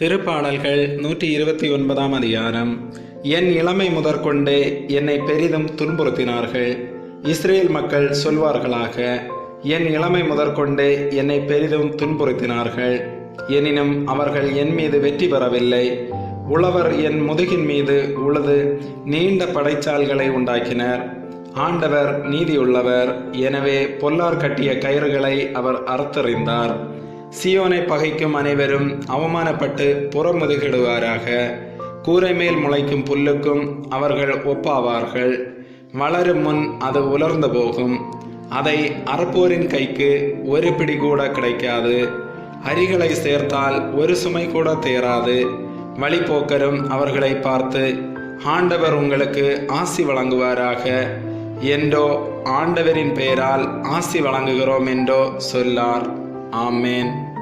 திருப்பாடல்கள் நூற்றி இருபத்தி ஒன்பதாம் அதிகாரம். என் இளமை முதற்கொண்டே என்னை பெரிதும் துன்புறுத்தினார்கள். இஸ்ரேல் மக்கள் சொல்வார்களாக என் இளமை முதற்கொண்டே என்னை பெரிதும் துன்புறுத்தினார்கள். எனினும் அவர்கள் என் மீது வெற்றி பெறவில்லை. உழவர் என் முதுகின் மீது உழுது நீண்ட படைச்சால்களை உண்டாக்கினர். ஆண்டவர் நீதியுள்ளவர். எனவே பொல்லார் கட்டிய கயிறுகளை அவர் அறுத்தறிந்தார். சியோனை பகைக்கும் அனைவரும் அவமானப்பட்டு புறமுதுகிடுவாராக. கூரை மேல் முளைக்கும் புல்லுக்கும் அவர்கள் ஒப்பாவார்கள். வளரும் முன் அது உலர்ந்து போகும். அதை அறப்போரின் கைக்கு ஒரு பிடி கூட கிடைக்காது. அரிகளை சேர்த்தால் ஒரு சுமை கூட தேராது. வழிபோக்கரும் அவர்களை பார்த்து ஆண்டவர் உங்களுக்கு ஆசி வழங்குவாராக. என்றோ ஆண்டவரின் பெயரால் ஆசி வழங்குகிறோம் என்றோ சொல்லார். Amen.